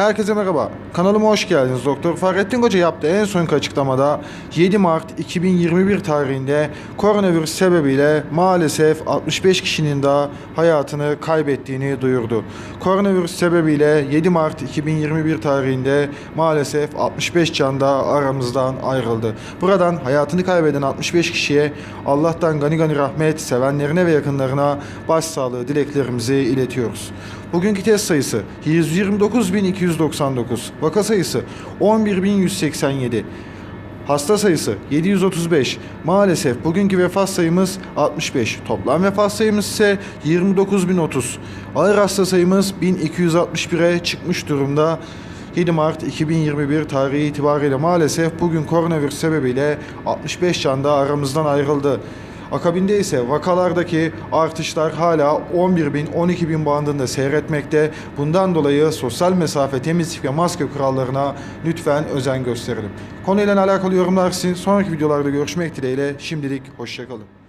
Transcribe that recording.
Herkese merhaba. Kanalıma hoş geldiniz. Doktor Fahrettin Koca yaptığı en sonki açıklamada 7 Mart 2021 tarihinde koronavirüs sebebiyle maalesef 65 kişinin daha hayatını kaybettiğini duyurdu. Koronavirüs sebebiyle 7 Mart 2021 tarihinde maalesef 65 can da aramızdan ayrıldı. Buradan hayatını kaybeden 65 kişiye Allah'tan gani gani rahmet, sevenlerine ve yakınlarına başsağlığı dileklerimizi iletiyoruz. Bugünkü test sayısı 129.299, vaka sayısı 11.187, hasta sayısı 735. Maalesef bugünkü vefat sayımız 65. Toplam vefat sayımız ise 29.030. Ağır hasta sayımız 1261'e çıkmış durumda. 7 Mart 2021 tarihi itibariyle maalesef bugün koronavirüs sebebiyle 65 can da aramızdan ayrıldı. Akabinde ise vakalardaki artışlar hala 11 bin 12 bin bandında seyretmekte. Bundan dolayı sosyal mesafe, temizlik ve maske kurallarına lütfen özen gösterelim. Konuyla alakalı yorumlar için sonraki videolarda görüşmek dileğiyle şimdilik hoşçakalın.